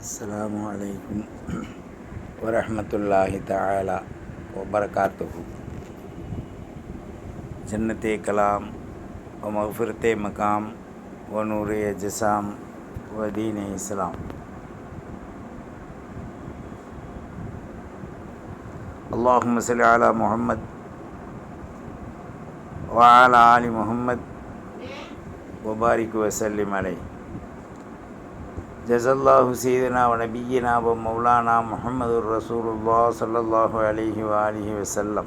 السلام عليكم ورحمة الله تعالى وبركاته جنت کلام و مغفرت مقام و نور جسام و دین اسلام اللهم صل على محمد وعلى آل محمد وبارك وسلم عليه جزا الله سيدنا ونبينا ومولانا محمد رسول الله صلى الله عليه وآله وسلم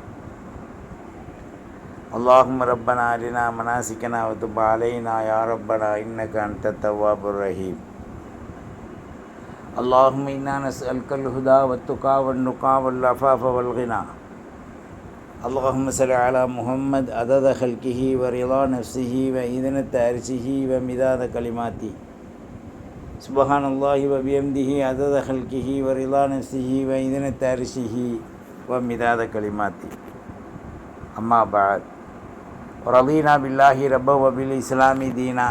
اللهم ربنا أرنا مناسكنا وتب علينا يا ربنا إنك أنت التواب الرحيم اللهم إنا نسألك الهدى والتقى والنقى والعفاف والغنى اللهم صل على محمد عدد خلقه ورضا نفسه وإذنة عرشه ومداد كلماته سبحان الله وبحمده عدد خلقه ورضا نفسه وإذنة عرشه ومداد كلماته أما بعد ورضينا بالله ربا وبالإسلام دينا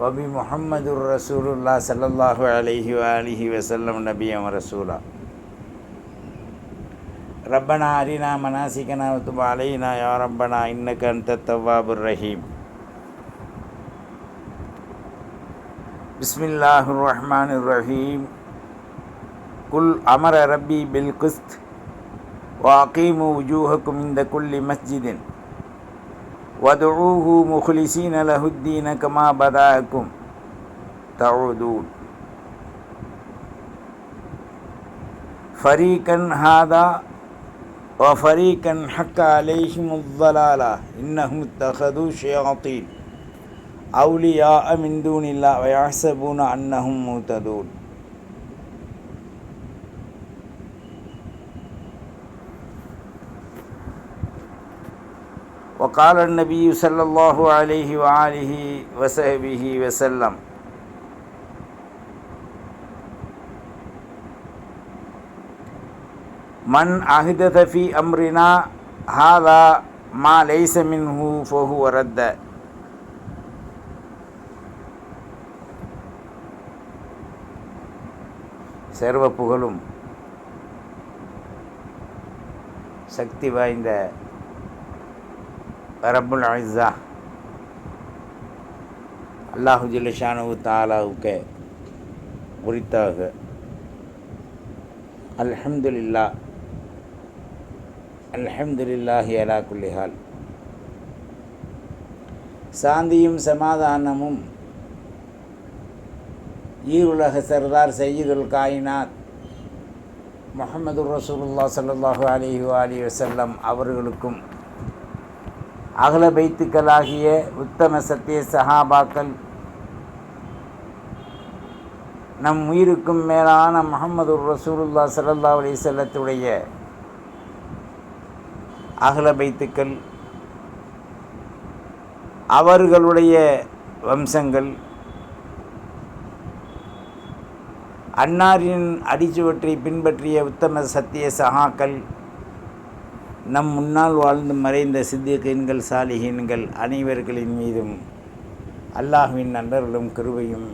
وبمحمد رسول الله صلى الله عليه وآله وسلم نبيا ورسولا ربنا أرنا مناسكنا وتب علينا يا ربنا إنك أنت التواب الرحيم بسم الله الرحمن الرحيم. قل أمر ربي بالقسط وأقيموا وجوهكم عند كل مسجد ودعوه مخلصين له الدين كما بدأكم تعودون. فريقا هذا وفريقا حق عليهم الضلالة. إنهم اتخذوا شياطين. أولياء من دون الله ويحسبون أنهم مهتدون. وقال النبي صلى الله عليه وآله وصحبه وسلم من أحدث في أمرنا هذا ما ليس منه فهو رد. சர்வ புகழும் சக்தி வாய்ந்த பரபுல் அலிசா அல்லாஹு ஜில்லஷானு தாலாவுக்கு குறித்தாக அல்ஹம்துலில்லா. அல்ஹம்துலில்லாஹி அலா குல்லிஹால். சாந்தியும் சமாதானமும் ஈருலக சர்தார் சையீதுல் காயினாத் முகமது ரசூலுல்லா சல்லாஹூ அலிஹு அலி வசல்லம் அவர்களுக்கும் அகல பைத்துக்களாகிய உத்தம சத்திய சஹாபாக்கள் நம் உயிருக்கும் மேலான முகமது ரசூலுல்லா சல்லா அலி செல்லத்துடைய அகல பைத்துக்கள் அவர்களுடைய வம்சங்கள் அன்னாரின் அடிச்சுவற்றை பின்பற்றிய உத்தம சத்திய சகாக்கள் நம் முன்னால் வாழ்ந்து மறைந்த சித்திகீன்கள் சாலிகீன்கள் அனைவர்களின் மீதும் அல்லாஹுவின் நண்பர்களும் கிருவையும்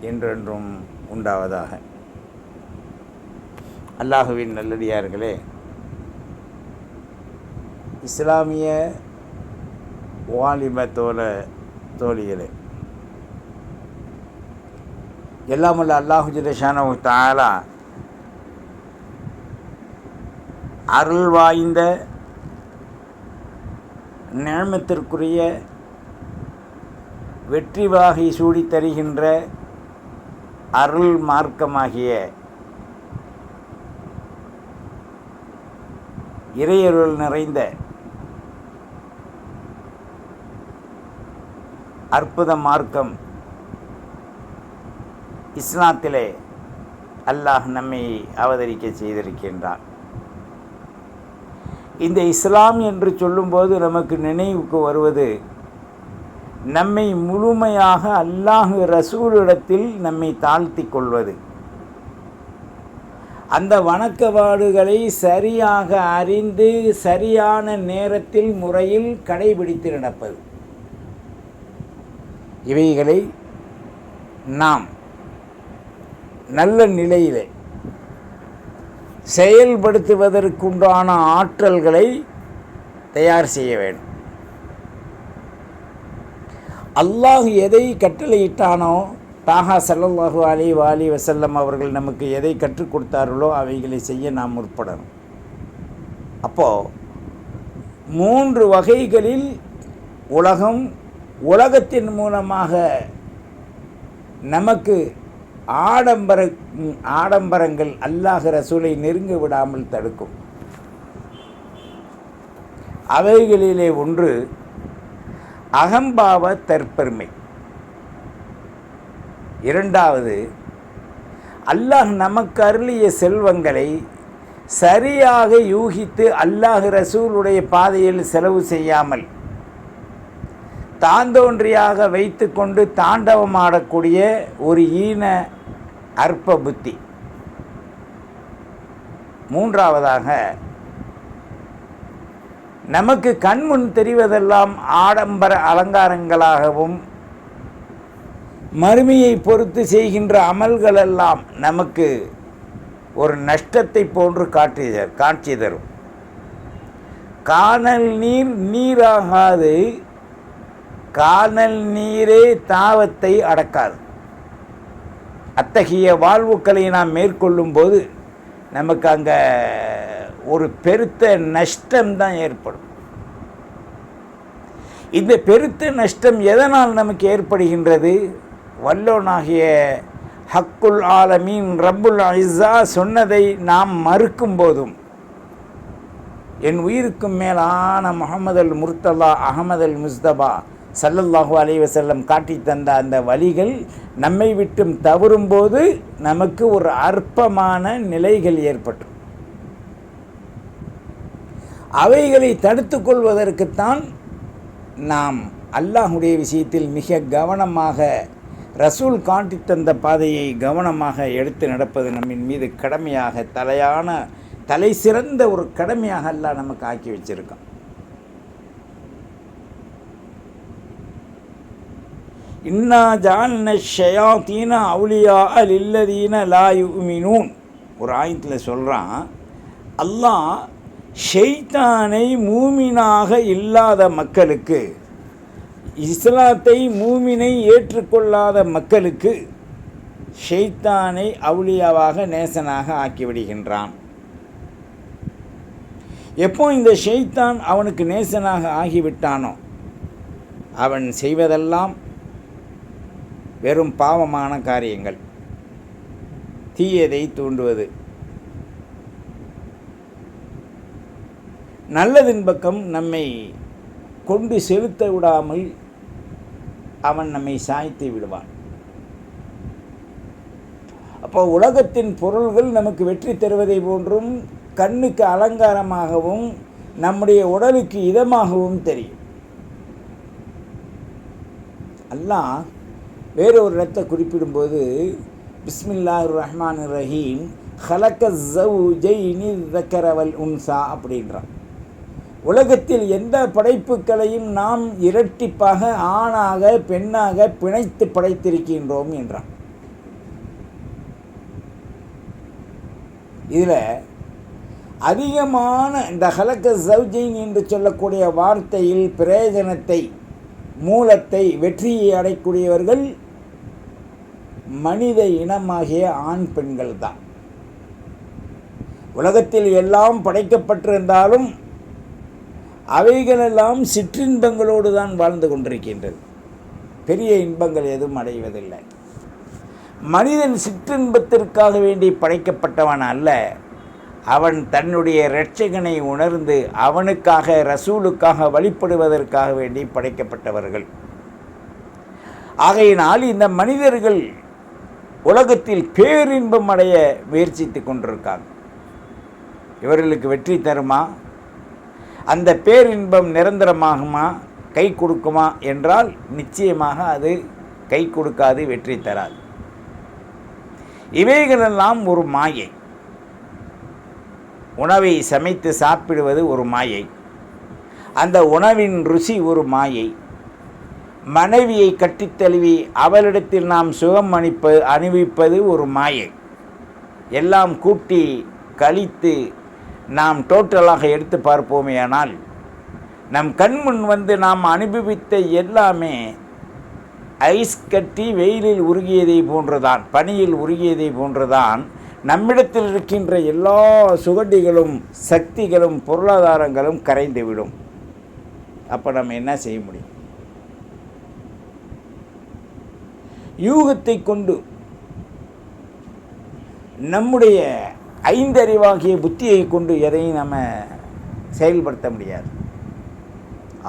என்றென்றும் உண்டாவதாக. அல்லாஹுவின் நல்லடியார்களே இஸ்லாமிய வாலிப தோழ தோழிகளே எல்லாம் எல்லாமல்ல அல்லாஹு ஜிலஷானு தாலா அருள் வாய்ந்த நேமத்திற்குரிய வெற்றி வாகை சூடி தருகின்ற அருள் மார்க்கமாகிய இறையருள் நிறைந்த அற்புத மார்க்கம் இஸ்லாத்திலே அல்லாஹ் நம்மை அவதரிக்க செய்திருக்கின்றான். இந்த இஸ்லாம் என்று சொல்லும்போது நமக்கு நினைவுக்கு வருவது நம்மை முழுமையாக அல்லாஹ் ரசூலிடத்தில் நம்மை தாழ்த்தி கொள்வது. அந்த வணக்கபாடுகளை சரியாக அறிந்து சரியான நேரத்தில் முறையில் கடைபிடித்து நடப்பது. இவைகளை நாம் நல்ல நிலையிலே செயல்படுத்துவதற்குண்டான ஆற்றல்களை தயார் செய்ய வேண்டும். அல்லாஹ் எதை கட்டளையிட்டானோ தாகா சல்லல்லாஹு அலி வாலி வசல்லம் அவர்கள் நமக்கு எதை கற்றுக் கொடுத்தார்களோ அவைகளை செய்ய நாம் முற்படணும். அப்போது மூன்று வகைகளில் உலகம் உலகத்தின் மூலமாக நமக்கு ஆடம்பர ஆடம்பரங்கள் அல்லாஹ் ரசூலை நெருங்க விடாமல் தடுக்கும். அவைகளிலே ஒன்று அகம்பாவ தற்பெருமை. இரண்டாவது அல்லாஹ் நமக்கு அருளிய செல்வங்களை சரியாக யூகித்து அல்லாஹ் ரசூலுடைய பாதையில் செலவு செய்யாமல் தாந்தோன்றியாக வைத்து கொண்டு தாண்டவமாடக்கூடிய ஒரு ஈன அற்ப புத்தி மூன்றாவதாக நமக்கு கண்முன் தெரிவதெல்லாம் ஆடம்பர அலங்காரங்களாகவும் மறுமையை பொறுத்து செய்கின்ற அமல்களெல்லாம் நமக்கு ஒரு நஷ்டத்தை போன்று காட்டி காட்சி தரும். காணல் நீர் நீராகாது காணல் நீரே தாவத்தை அடக்காது. அத்தகைய வாழ்வுக்களை நாம் மேற்கொள்ளும் போது நமக்கு அங்கே ஒரு பெருத்த நஷ்டம்தான் ஏற்படும். இந்த பெருத்த நஷ்டம் எதனால் நமக்கு ஏற்படுகின்றது? வல்லோனாகிய ஹக்குல் ஆலமீன் ரப்புல் ஐசா சொன்னதை நாம் மறுக்கும் போதும் என் உயிருக்கும் மேலான முகமது அல் முர்த்தலா அகமது அல் முஸ்தபா சல்லல்லாஹு அலைவசல்லம் காட்டி தந்த அந்த வழிகள் நம்மை விட்டும் தவறும்போது நமக்கு ஒரு அற்பமான நிலைகள் ஏற்பட்டு அவைகளை தடுத்து கொள்வதற்குத்தான் நாம் அல்லாஹுடைய விஷயத்தில் மிக கவனமாக ரசூல் காட்டி தந்த பாதையை கவனமாக எடுத்து நடப்பது நம்மின் மீது கடமையாக தலையான தலை சிறந்த ஒரு கடமையாக அல்லாஹ் நமக்கு ஆக்கி வச்சிருக்கோம் இன்னா ஜால்ன ஷயாத்தீன அவுலியா அல் இல்லதீன லா யுமினூன். ஒரு ஆயத்தில் சொல்கிறான் அல்லாஹ் ஷெய்தானை மூமினாக இல்லாத மக்களுக்கு இஸ்லாத்தை மூமினை ஏற்றுக்கொள்ளாத மக்களுக்கு ஷெய்தானை அவுலியாவாக நேசனாக ஆக்கிவிடுகின்றான் எப்போ இந்த ஷெய்தான் அவனுக்கு நேசனாக ஆகிவிட்டானோ அவன் செய்வதெல்லாம் வெறும் பாவமான காரியங்கள். தீயதை தூண்டுவது. நல்லதின் பக்கம் நம்மை கொண்டு செலுத்த விடாமல் அவன் நம்மை சாய்த்து விடுவான். அப்போ உலகத்தின் பொருள்கள் நமக்கு வெற்றி தருவதை போன்றும் கண்ணுக்கு அலங்காரமாகவும் நம்முடைய உடலுக்கு இதமாகவும் தெரியும். அல்லாஹ் வேறொரு இடத்தை குறிப்பிடும்போது பிஸ்மில்லா ரஹ்மான் ரஹீம் ஹலக்க ஜவுஜைனி தக்கரவல் உன்சா அப்படின்றான். உலகத்தில் எந்த படைப்புகளையும் நாம் இரட்டிப்பாக ஆணாக பெண்ணாக பிணைத்து படைத்திருக்கின்றோம் என்றான். இதில் அதிகமான இந்த ஹலக்க சௌஜைன் என்று சொல்லக்கூடிய வார்த்தையில் பிரயோஜனத்தை மூலத்தை வெற்றியை அடையக்கூடியவர்கள் மனித இனமாகிய ஆண் பெண்கள் தான் உலகத்தில் எல்லாம் படைக்கப்பட்டிருந்தாலும் அவைகளெல்லாம் சிற்றின்பங்களோடு தான் வாழ்ந்து கொண்டிருக்கின்றது. பெரிய இன்பங்கள் எதுவும் அடைவதில்லை. மனிதன் சிற்றின்பத்திற்காக வேண்டி படைக்கப்பட்டவன் அல்ல. அவன் தன்னுடைய இரட்சகனை உணர்ந்து அவனுக்காக ரசூலுக்காக வழிபடுவதற்காக வேண்டி படைக்கப்பட்டவர்கள். ஆகையினால் இந்த மனிதர்கள் உலகத்தில் பேரின்பம் அடைய முயற்சித்து கொண்டிருக்காங்க. இவர்களுக்கு வெற்றி தருமா? அந்த பேரின்பம் நிரந்தரமாகுமா? கை கொடுக்குமா என்றால் நிச்சயமாக அது கை கொடுக்காது வெற்றி தராது. இவைகளெல்லாம் ஒரு மாயை. உணவை சமைத்து சாப்பிடுவது ஒரு மாயை. அந்த உணவின் ருசி ஒரு மாயை. மனைவியை கட்டித் தழுவி அவளிடத்தில் நாம் சுகம் அணிப்ப அணிவிப்பது ஒரு மாயை. எல்லாம் கூட்டி கழித்து நாம் டோட்டலாக எடுத்து பார்ப்போமேயானால் நம் கண்முன் வந்து நாம் அனுபவித்த எல்லாமே ஐஸ் கட்டி வெயிலில் உருகியதை போன்றுதான் பனியில் உருகியதை போன்றுதான் நம்மிடத்தில் இருக்கின்ற எல்லா சுகடிகளும் சக்திகளும் பொருளாதாரங்களும் கரைந்துவிடும். அப்போ நம்ம என்ன செய்ய முடியும்? யூகத்தை கொண்டு நம்முடைய ஐந்தறிவாகிய புத்தியை கொண்டு எதையும் நம்ம செயல்படுத்த முடியாது.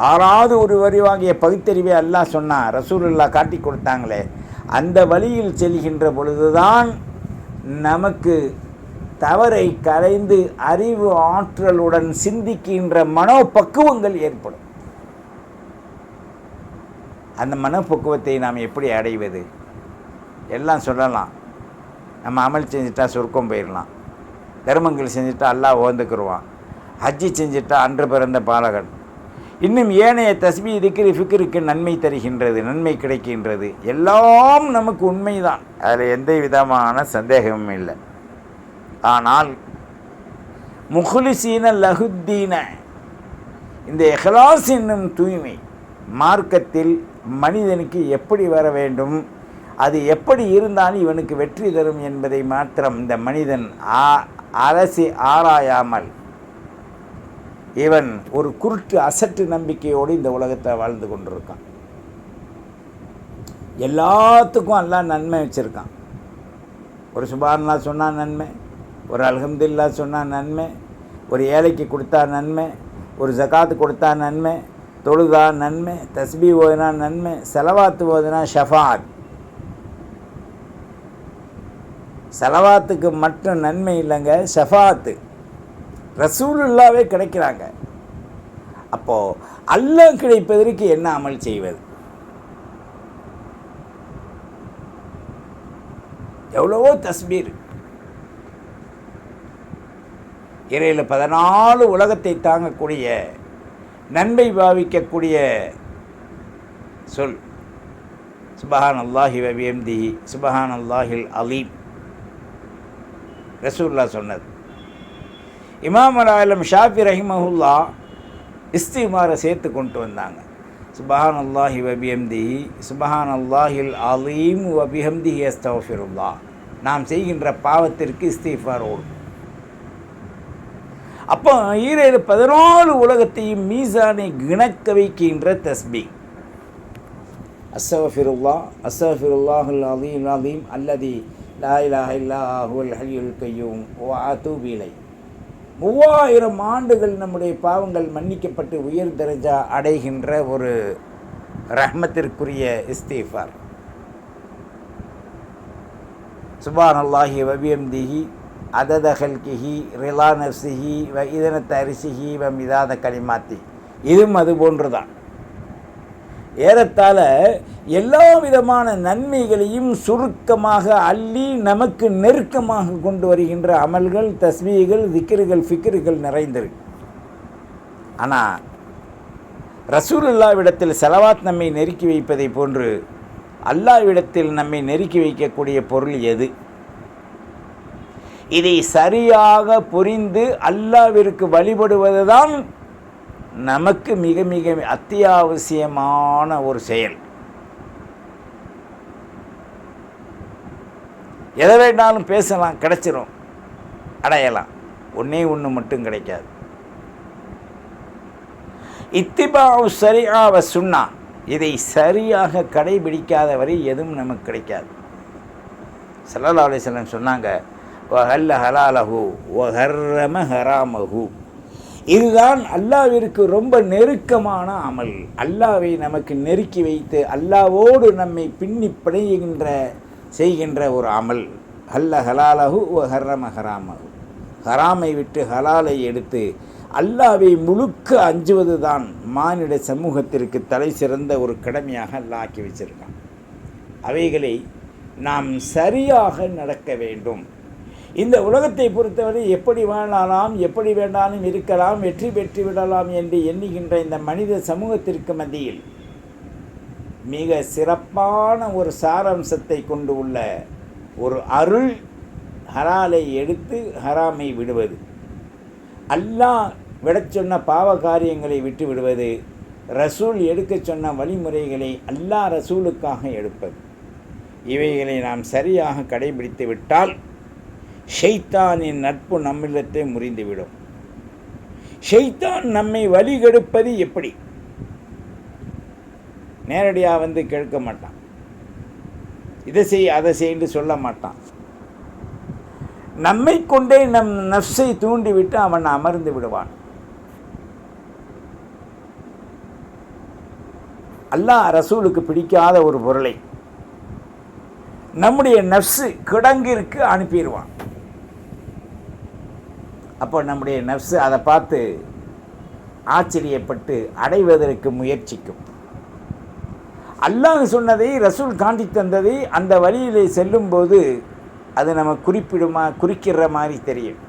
ஆறாவது ஒரு அறிவாகிய பகுத்தறிவை அல்லாஹ் சொன்னால் ரசூலுல்லா காட்டி கொடுத்தாங்களே அந்த வழியில் செல்கின்ற பொழுதுதான் நமக்கு தவறை கரைந்து அறிவு ஆற்றலுடன் சிந்திக்கின்ற மனோபக்குவங்கள் ஏற்படும். அந்த மனப்பக்குவத்தை நாம் எப்படி அடைவது? எல்லாம் சொல்லலாம். நம்ம அமல் செஞ்சுட்டா சொர்க்கம் போயிடலாம் தர்மங்கள் செஞ்சுட்டா அல்லாஹ் ஓந்துக்குருவான் ஹஜ்ஜி செஞ்சுட்டா அன்று பிறந்த பாலகன். இன்னும் ஏனைய தஸ்மி திக்ரி ஃபிக்ருக்கு நன்மை தருகின்றது நன்மை கிடைக்கின்றது. எல்லாம் நமக்கு உண்மைதான். அதில் எந்த விதமான சந்தேகமும் இல்லை. ஆனால் முஹ்லிசீன லகுத்தீன இந்த இஹ்லாஸ் என்னும் தூய்மை மார்க்கத்தில் மனிதனுக்கு எப்படி வர வேண்டும்? அது எப்படி இருந்தாலும் இவனுக்கு வெற்றி தரும் என்பதை மாத்திரம் இந்த மனிதன் ஆ அரசி ஆராயாமல் இவன் ஒரு குருட்டு அசட்டு நம்பிக்கையோடு இந்த உலகத்தை வாழ்ந்து கொண்டிருக்கான். எல்லாத்துக்கும் எல்லாம் நன்மை வச்சுருக்கான். ஒரு சுபார்லா சொன்னால் நன்மை ஒரு அலகம்தில்லா சொன்னால் நன்மை ஒரு ஏழைக்கு கொடுத்தா நன்மை ஒரு ஜக்காத்து கொடுத்தா நன்மை தொழுதா நன்மை தஸ்பி ஓதுனா நன்மை செலவாத்து ஓதுனா ஷஃபாத். செலவாத்துக்கு மட்டும் நன்மை இல்லைங்க ஷஃபாத்து. ரசூலுல்லாவே கிடைக்கிறாங்க. அப்போது அல்லாஹ் கிடைப்பதற்கு என்ன அமல் செய்வது? எவ்வளவோ தஸ்பீர். இறையில் பதினாலு உலகத்தை தாங்கக்கூடிய நன்மை பாவிக்கக்கூடிய சொல். சுபஹான் அல்லாஹி வபியம்திஹி சுபஹான் அல்லாஹில் அலீம். ரசூல்லா சொன்னது. இமாம் அலாலம் ஷாஃபி ரஹிமஹுல்லா இஸ்திமாரை சேர்த்து கொண்டு வந்தாங்க. சுபஹான் அல்லாஹி வபிஹம்திஹி சுபஹான் அல்லாஹில் அலீம் வபிஹம்திஹி அஸ்தஃபிருல்லா நாம் செய்கின்ற பாவத்திற்கு இஸ்திஃபார் ஓடும். அப்போ ஈரேழு பதினாலு உலகத்தையும் மீசானை கிணக்க வைக்கின்ற தஸ்பி. அஸ்ஸஃபிருல்லா அஸ்ஸஃபிருல்லாஹுல் அலீம் அலீம் அல்லதி லா இலாஹ இல்லாஹுல் ஹலியுல் கையூம் ஓ ஆத்தூபிலை மூவாயிரம் ஆண்டுகள் நம்முடைய பாவங்கள் மன்னிக்கப்பட்டு உயர் தரஜா அடைகின்ற ஒரு ரஹ்மத்திற்குரிய இஸ்தீஃபார். சுபான் அல்லாஹி வபியம்திஹி அதத ஹல்கிஹி ரிலா நஃப்சிஹி வ இதனத்த அரிசிஹி வ மிதாத களிமாத்தி இதுவும் அது போன்றுதான். ஏறத்தாழ எல்லா விதமான நன்மைகளையும் சுருக்கமாக அள்ளி நமக்கு நெருக்கமாக கொண்டு வருகின்ற அமல்கள் தஸ்மீகள் திக்கிர்கள் ஃபிக்கிர்கள் நிறைந்திருக்கு. ஆனால் ரசூலுல்லாவிடத்தில் செலவாத் நம்மை நெருக்கி வைப்பதை போன்று அல்லாவிடத்தில் நம்மை நெருக்கி வைக்கக்கூடிய பொருள் எது? இதை சரியாக புரிந்து அல்லாவிற்கு வழிபடுவதுதான் நமக்கு மிக மிக அத்தியாவசியமான ஒரு செயல். எதை வேண்டாலும் பேசலாம் கிடைச்சிரும் அடையலாம். ஒன்றே ஒன்று மட்டும் கிடைக்காது. இத்திபாவு சரியாக சுண்ணா இதை சரியாக கடைபிடிக்காத வரை எதுவும் நமக்கு கிடைக்காது. சல்லா அலிஸ்லம் சொன்னாங்க வஹல்ல ஹலாலஹு வஹர்ரம ஹராமஹூ. இதுதான் அல்லாவிற்கு ரொம்ப நெருக்கமான அமல். அல்லாவை நமக்கு நெருக்கி வைத்து அல்லாவோடு நம்மை பின்னி பிணைகின்ற செய்கின்ற ஒரு அமல். அல்ல ஹலாலஹு ஓ ஹர்ரம ஹராமஹு. ஹராமை விட்டு ஹலாலை எடுத்து அல்லாவை முழுக்க அஞ்சுவது தான் மானிட சமூகத்திற்கு தலை சிறந்த ஒரு கடமையாக அல்லாஹ் ஆக்கி வச்சிருக்கான். அவைகளை நாம் சரியாக நடக்க வேண்டும். இந்த உலகத்தை பொறுத்தவரை எப்படி வாழலாம் எப்படி வேண்டாலும் இருக்கலாம் வெற்றி பெற்று விடலாம் என்று எண்ணுகின்ற இந்த மனித சமூகத்திற்கு மத்தியில் மிக சிறப்பான ஒரு சாராம்சத்தை கொண்டு உள்ள ஒரு அருள் ஹராலை எடுத்து ஹராமை விடுவது. அல்லாஹ் விடச் சொன்ன பாவ காரியங்களை விட்டு விடுவது ரசூல் எடுக்கச் சொன்ன வழிமுறைகளை அல்லாஹ் ரசூலுக்காக எடுப்பது. இவைகளை நாம் சரியாக கடைபிடித்து விட்டால் ஷெய்தானின் நட்பு நம்மிடத்தை முறிந்துவிடும். ஷெய்தான் நம்மை வழிகெடுப்பது எப்படி? நேரடியாக வந்து கேட்க மாட்டான். இதை செய் அதை செய்ன்னு சொல்ல மாட்டான். நம்மை கொண்டே நம் நஃப்ஸை தூண்டிவிட்டு அவன் அமர்ந்து விடுவான். அல்லாஹ் ரசூலுக்கு பிடிக்காத ஒரு பொருளை நம்முடைய நஃப்ஸு கிடங்கிற்கு அனுப்பிடுவான். அப்போ நம்முடைய நஃப்ஸு அதை பார்த்து ஆச்சரியப்பட்டு அடைவதற்கு முயற்சிக்கும். அல்லாஹ் சொன்னதை ரசூல் காண்டி தந்ததை அந்த வழியிலே செல்லும்போது அது நம்ம குறிப்பிடுமா குறிக்கிற மாதிரி தெரியும்.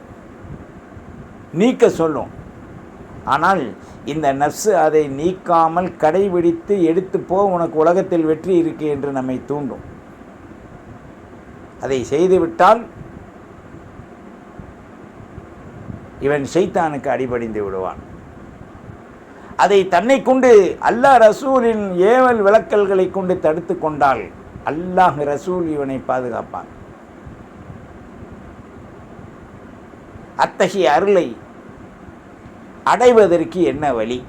நீக்க சொல்லும். ஆனால் இந்த நர்ஸு அதை நீக்காமல் கடைபிடித்து எடுத்து போ உனக்கு உலகத்தில் வெற்றி இருக்கு என்று நம்மை தூண்டும். அதை செய்துவிட்டால் இவன் ஷைத்தானுக்கு அடிபடிந்து விடுவான். அதை தன்னை கொண்டு அல்லாஹ் ரசூலின் ஏவல் விளக்கல்களை கொண்டு தடுத்து கொண்டால் அல்லாஹ் ரசூல் இவனை பாதுகாப்பான். அத்தகைய அருளை அடைவதற்கு என்ன வழி?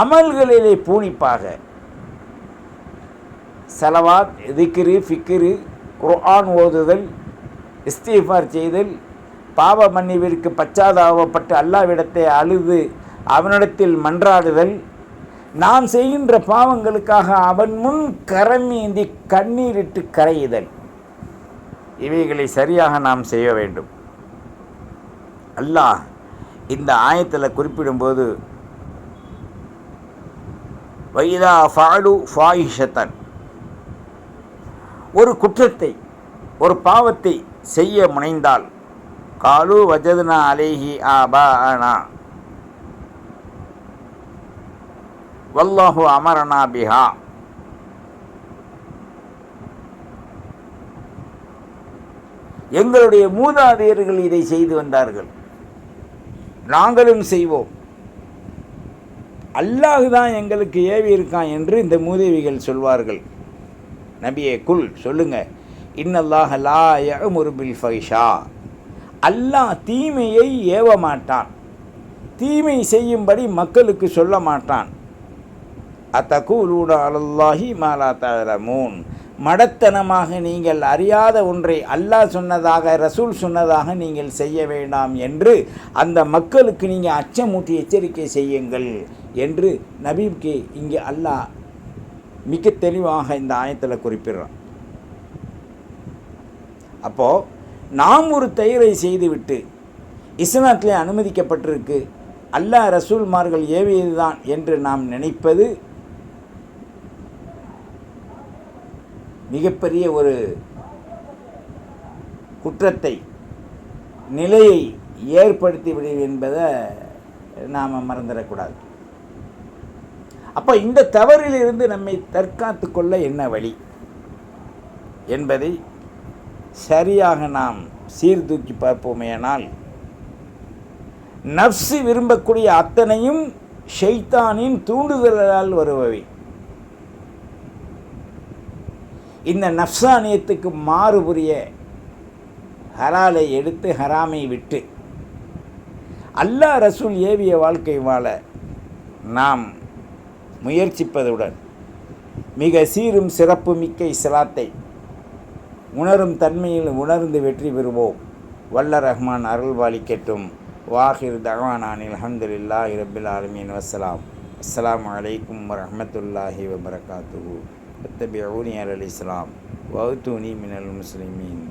அமல்களிலே பூணிப்பாக செலவாத் திக்ரு ஃபிக்ரு குர்ஆன் ஓதுதல் இஸ்தீஃபார் செய்தல் பாவ மன்னிவிற்கு பச்சாதாபப்பட்டு அல்லாவிடத்தை அழுது அவனிடத்தில் மன்றாடுதல். நாம் செய்கின்ற பாவங்களுக்காக அவன் முன் கரமேந்தி கண்ணீரிட்டு கரையுதல். இவைகளை சரியாக நாம் செய்ய வேண்டும். அல்லாஹ் இந்த ஆயத்தில் குறிப்பிடும்போது வைதா ஃபாலு ஃபாயிஷத்தன். ஒரு குற்றத்தை ஒரு பாவத்தை செய்ய முனைந்தால் காலு வஜதுனா அலேஹி ஆபா அனா வல்லாஹு அமரனா பிஹா. எங்களுடைய மூதாதையர்கள் இதை செய்து வந்தார்கள். நாங்களும் செய்வோம். அல்லாஹ் தான் எங்களுக்கு ஏவி இருக்கான் என்று இந்த மூதேவிகள் சொல்வார்கள். நபியே குல் சொல்லுங்க. இன்னல்லாஹ் லா முருபில் ஃபைஷா. அல்லாஹ் தீமையை ஏவ மாட்டான் தீமை செய்யும்படி மக்களுக்கு சொல்ல மாட்டான். அத்தகூலூட அலல்லாஹி மாலா தலமூன் மடத்தனமாக நீங்கள் அறியாத ஒன்றை அல்லாஹ் சொன்னதாக ரசூல் சொன்னதாக நீங்கள் செய்ய வேண்டாம் என்று அந்த மக்களுக்கு நீங்கள் அச்சமூட்டி எச்சரிக்கை செய்யுங்கள் என்று நபீப்கே இங்கே அல்லாஹ் மிக தெளிவாக இந்த ஆயத்தில் குறிப்பிடுறான். அப்போது நாம் ஒரு தயிரை செய்துவிட்டு இஸ்லாத்திலே அனுமதிக்கப்பட்டிருக்கு. அல்லாஹ் ரசூல்மார்கள் ஏவியதுதான் என்று நாம் நினைப்பது மிகப்பெரிய ஒரு குற்றத்தை நிலையை ஏற்படுத்திவிடும் என்பதை நாம் மறந்துடக்கூடாது. அப்போ இந்த தவறிலிருந்து நம்மை தற்காத்து கொள்ள என்ன வழி என்பதை சரியாக நாம் சீர்தூக்கி பார்ப்போமேயானால் நப்சு விரும்பக்கூடிய அத்தனையும் ஷெய்தானின் தூண்டுதலால் வருபவை. இந்த நப்சானியத்துக்கு மாறுபுரிய ஹராலை எடுத்து ஹராமை விட்டு அல்லாஹ் ரசூல் ஏவிய வாழ்க்கை வாழ நாம் முயற்சிப்பதுடன் மிக சீரும் சிறப்பு மிக்க இஸ்லாத்தை உணரும் தன்மையில் உணர்ந்து வெற்றி பெறுவோம். வல்ல ரஹ்மான் அருள்பாலிக்கட்டும் வாஹிர் தகவானான் அலமதுல்லா இரபில் ஆலமீன். வசலாம் அஸ்லாம் வலைக்கம் வரமத்துல்லாஹி வபரகாத்து தபியூனி அல் இஸ்லாம். வவுத்தூனி மினல் முஸ்லிமீன்.